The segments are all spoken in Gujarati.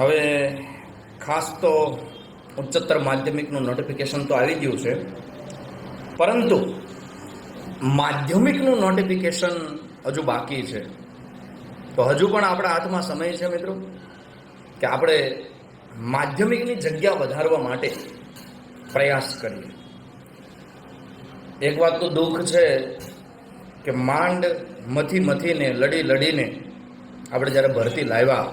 હવે ખાસ તો ઉચ્ચતર માધ્યમિકનું નોટિફિકેશન તો આવી ગયું છે. પરંતુ માધ્યમિકનું નોટિફિકેશન હજુ બાકી છે. તો હજુ પણ આપણા હાથમાં સમય છે મિત્રો, કે આપણે માધ્યમિકની જગ્યા વધારવા માટે પ્રયાસ કરીએ. એક વાત તો દુઃખ છે કે માંડ મથી મથીને, લડી લડીને આપણે જ્યારે ભરતી લાવ્યા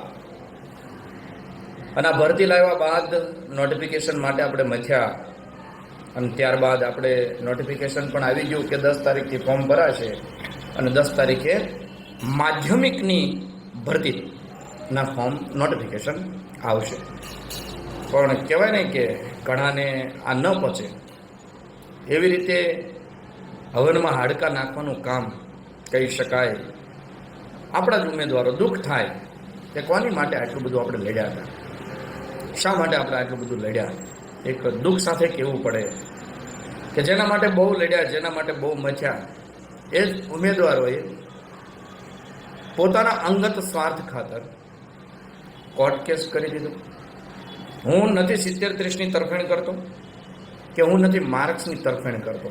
અને આ ભરતી લાવ્યા બાદ નોટિફિકેશન માટે આપણે મથ્યા. અને ત્યારબાદ આપણે નોટિફિકેશન પણ આવી ગયું કે દસ તારીખથી ફોર્મ ભરાશે અને દસ તારીખે માધ્યમિકની ભરતીના ફોર્મ નોટિફિકેશન આવશે. પણ કહેવાય ને કે ઘણાને આ ન પહોંચે. એવી રીતે હવનમાં હાડકા નાખવાનું કામ કહી શકાય. આપણા જ ઉમેદવારો દુઃખ થાય કે કોની માટે આટલું બધું આપણે લડ્યા હતા? શા માટે આપણે આટલું બધું લડ્યા? એક દુઃખ સાથે કહેવું પડે કે જેના માટે બહુ લડ્યા, જેના માટે બહુ મચ્યા, એ જ ઉમેદવારોએ પોતાના અંગત સ્વાર્થ ખાતર કોર્ટ કેસ કરી દીધો. હું નથી સિત્તેર ત્રીસની તરફેણ કરતો કે હું નથી માર્ક્સની તરફેણ કરતો.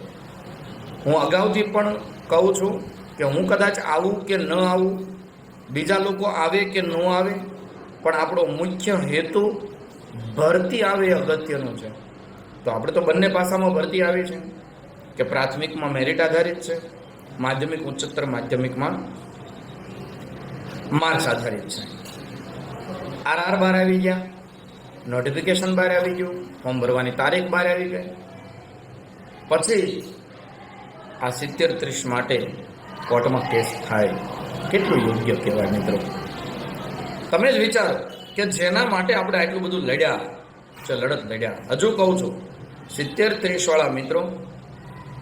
હું અગાઉથી પણ કહું છું કે હું કદાચ આવું કે ન આવું, બીજા લોકો આવે કે ન આવે, પણ આપણો મુખ્ય હેતુ ભરતી આવે અગત્યનું છે. તો આપણે તો બંને પાસામાં ભરતી આવી છે. કે પ્રાથમિકમાં મેરિટ આધારિત છે, માધ્યમિક ઉચ્ચતર માધ્યમિકમાં માર્ક્સ આધારિત છે. આર આર બહાર આવી ગયા નોટિફિકેશન બહાર આવી ગયું ફોર્મ ભરવાની તારીખ બહાર આવી ગઈ. પછી આ સિત્તેર ત્રીસ માટે કોર્ટમાં કેસ થાય. કેટલું યોગ્ય કહેવાય મિત્રો? તમે જ વિચારો. કે જેના માટે આપણે આટલું બધું લડ્યા છે, લડત લડ્યા. હજુ કહું છું, સિત્તેર ત્રીસવાળા મિત્રો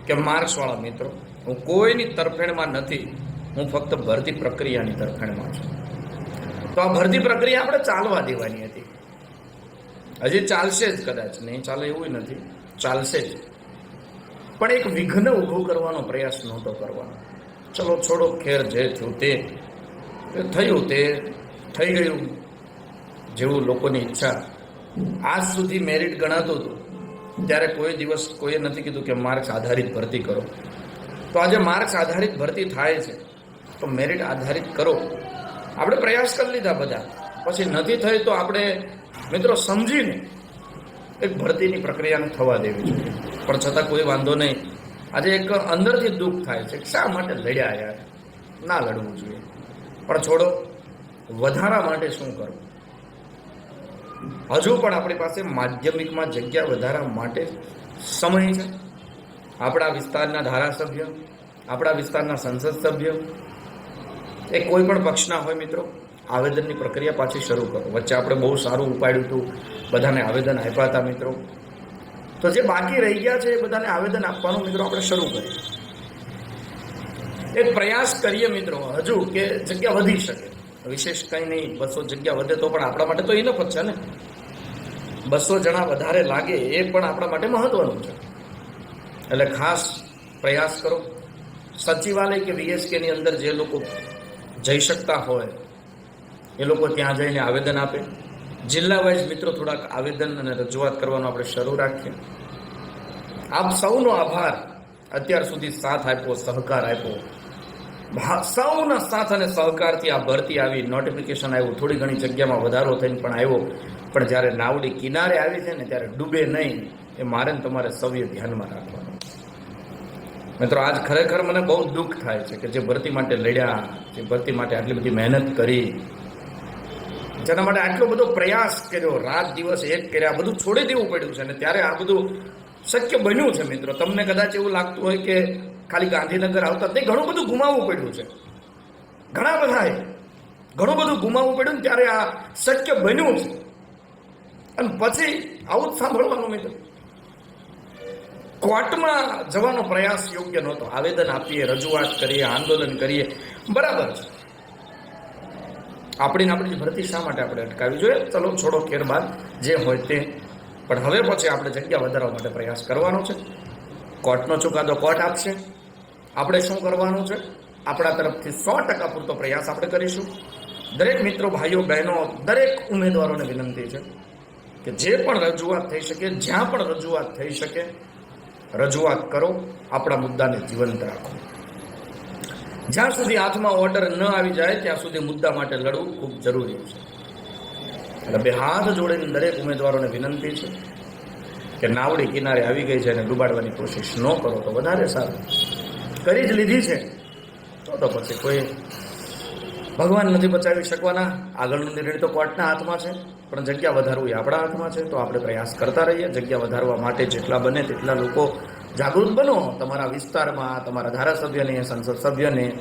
કે માર્ક્સવાળા મિત્રો, હું કોઈની તરફેણમાં નથી, હું ફક્ત ભરતી પ્રક્રિયાની તરફેણમાં છું. તો આ ભરતી પ્રક્રિયા આપણે ચાલવા દેવાની હતી. હજી ચાલશે જ કદાચ, નહીં ચાલે એવું નથી, ચાલશે જ. પણ એક વિઘ્ન ઊભું કરવાનો પ્રયાસ નહોતો કરવાનો. ચલો છોડો ખેર જે થયું તે થયું તે, થઈ ગયું. જેવું લોકોની ઈચ્છા. આજ સુધી મેરિટ ગણાતું હતું. ત્યારે કોઈ દિવસ કોઈએ નથી કીધું કે માર્ક્સ આધારિત ભરતી કરો. તો આજે માર્ક્સ આધારિત ભરતી થાય છે. તો મેરિટ આધારિત કરો. આપણે પ્રયાસ કરી લીધા બધા. પછી નથી થઈ તો આપણે મિત્રો સમજીને એક ભરતીની પ્રક્રિયાને થવા દેવી જોઈએ. પણ છતાં કોઈ વાંધો નહીં. આજે એક અંદરથી દુઃખ થાય છે શા માટે લડ્યા યાર? ના લડવું જોઈએ. પણ છોડો, વધારા માટે શું કરવું? હજુ પણ આપણી પાસે માધ્યમિકમાં જગ્યા વધારા માટે સમય છે. આપણા વિસ્તારના ધારાસભ્ય, આપણા વિસ્તારના સંસદ સભ્ય, એ કોઈ પણ પક્ષના હોય મિત્રો, આવેદનની પ્રક્રિયા પાછી શરૂ કરો. વચ્ચે આપણે બહુ સારું ઉપાડ્યું હતું, બધાને આવેદન આપ્યા હતા મિત્રો. તો જે બાકી રહી ગયા છે એ બધાને આવેદન આપવાનું મિત્રો આપણે શરૂ કરીએ. એક પ્રયાસ કરીએ મિત્રો હજુ કે જગ્યા વધી શકે. વિશેષ કંઈ નહીં, બસો જગ્યા વધે તો પણ આપણા માટે તો ઇનફ જ છે ને. બસો જણા વધારે લાગે એ પણ આપણા માટે મહત્વનું છે. એટલે ખાસ પ્રયાસ કરો. સચિવાલય કે વીએસકેની અંદર જે લોકો જઈ શકતા હોય, એ લોકો ત્યાં જઈને આવેદન આપે. જિલ્લા વાઇઝ મિત્રો થોડાક આવેદન અને રજૂઆત કરવાનું આપણે શરૂ રાખીએ. આપ સૌનો આભાર. અત્યાર સુધી સાથ આપ્યો, સહકાર આપ્યો. સૌના સાથ અને સહકારથી આ ભરતી આવી. નોટિફિકેશન આવ્યું. થોડી ઘણી જગ્યામાં વધારો થઈને પણ આવ્યો. પણ જ્યારે નાવડી કિનારે આવી છે ને, ત્યારે ડૂબે નહીં. એ મારે તમારે સૌએ ધ્યાનમાં રાખવાનું. મિત્રો, આજ ખરેખર મને બહુ દુઃખ થાય છે કે જે ભરતી માટે લડ્યા, જે ભરતી માટે આટલી બધી મહેનત કરી, જેના માટે આટલો બધો પ્રયાસ કર્યો, રાત દિવસ એક કર્યા, બધું છોડી દેવું પડ્યું છે. અને ત્યારે આ બધું શક્ય બન્યું છે મિત્રો. તમને કદાચ એવું લાગતું હોય કે ખાલી ગાંધીનગર આવતા તે ઘણું બધું ગુમાવવું પડ્યું છે. ઘણા બધાએ ઘણું બધું ગુમાવવું પડ્યું ત્યારે આ શક્ય બન્યું છે. અને પછી આવું જ સાંભળવાનું મિત્રો. કોર્ટમાં જવાનો પ્રયાસ યોગ્ય નહોતો. આવેદન આપીએ, રજૂઆત કરીએ, આંદોલન કરીએ. બરાબર છે. આપણી આપણી ભરતી શા માટે આપણે અટકાવી જોઈએ? ચલો, છોડો ખેર બાદ. જે હોય તે પણ હવે પછી આપણે જગ્યા વધારવા માટે પ્રયાસ કરવાનો છે. કોર્ટનો ચુકાદો કોર્ટ આપશે. આપણે શું કરવાનું છે? આપણા તરફથી સો ટકા પૂરતો પ્રયાસ આપણે કરીશું. દરેક મિત્રો, ભાઈઓ, બહેનો, દરેક ઉમેદવારોને વિનંતી છે કે જે પણ રજૂઆત થઈ શકે, જ્યાં પણ રજૂઆત થઈ શકે, રજૂઆત કરો, આપણા મુદ્દાને જીવંત રાખો. જ્યાં સુધી હાથમાં ઓર્ડર ન આવી જાય, ત્યાં સુધી મુદ્દા માટે લડવું ખૂબ જરૂરી છે. એટલે બે હાથ જોડીને દરેક ઉમેદવારોને વિનંતી છે કે નાવડી કિનારે આવી ગઈ છે અને ડૂબાડવાની કોશિશ ન કરો તો વધારે સારું. કરી જ લીધી છે. તો તો પછી કોઈ ભગવાન નથી બચાવી શકવાના. આગળનો નિર્ણય તો કોર્ટના હાથમાં છે. પણ જગ્યા વધારવું એ આપણા હાથમાં છે. તો આપણે પ્રયાસ કરતા રહીએ. જગ્યા વધારવા માટે જેટલા બને તેટલા લોકો જાગૃત બનો, તમારા વિસ્તારમાં, તમારા ધારાસભ્યને, સંસદ સભ્યને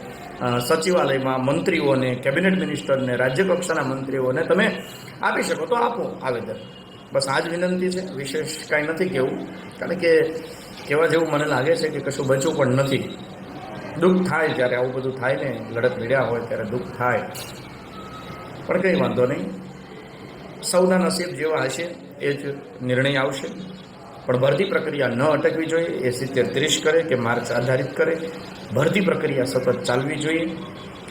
સચિવાલયમાં મંત્રીઓને, કેબિનેટ મિનિસ્ટરને રાજ્ય કક્ષાના મંત્રીઓને તમે આપી શકો, તો આપો આવેદન. બસ આ જ વિનંતી છે. વિશેષ કાંઈ નથી કહેવું. કારણ કે કહેવા જેવું મને લાગે છે કે કશું બચવું પણ નથી. દુઃખ થાય જ્યારે આવું બધું થાય ને, લડત લડ્યા હોય ત્યારે દુઃખ થાય. પણ કંઈ વાંધો નહીં. સૌના નસીબ જેવા હશે, એ જ નિર્ણય આવશે. પણ ભરતી પ્રક્રિયા ન અટકવી જોઈએ, એ સિત્તેર ત્રીસ કરે કે માર્ક્સ આધારિત કરે. ભરતી પ્રક્રિયા સતત ચાલવી જોઈએ.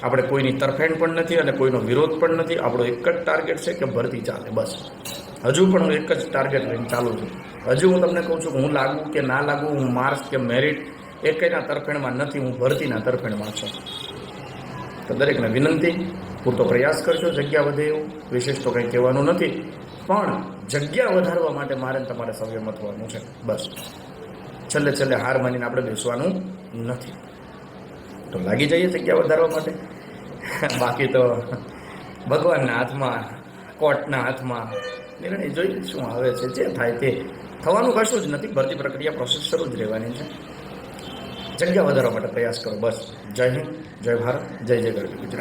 આપણે કોઈની તરફેણ પણ નથી અને કોઈનો વિરોધ પણ નથી. આપણો એક જ ટાર્ગેટ છે કે ભરતી ચાલે, બસ. હજુ પણ હું એક જ ટાર્ગેટ લઈને ચાલું છું. હજુ હું તમને કહું છું કે હું લાગુ કે ના લાગુ, હું માર્ક્સ કે મેરિટ એ કંઈના તરફેણમાં નથી, હું ભરતીના તરફેણમાં છું. તો દરેકને વિનંતી, પૂરતો પ્રયાસ કરજો, જગ્યા વધે એવું. વિશેષ તો કંઈ કહેવાનું નથી. પણ જગ્યા વધારવા માટે મારે તમારે સૌએ મથવાનું છે. બસ. છેલ્લે છેલ્લે હાર માનીને આપણે બેસવાનું નથી. તો લાગી જઈએ જગ્યા વધારવા માટે. બાકી તો ભગવાનના હાથમાં, કોર્ટના હાથમાં નિર્ણય જોઈએ શું આવે છે, જે થાય તે થવાનું કશું જ નથી. ભરતી પ્રક્રિયા પ્રોસેસ શરૂ જ રહેવાની છે. જગ્યા વધારવા માટે પ્રયાસ કરો. બસ. જય હિન્દ, જય ભારત, જય જય ગરવી ગુજરાત.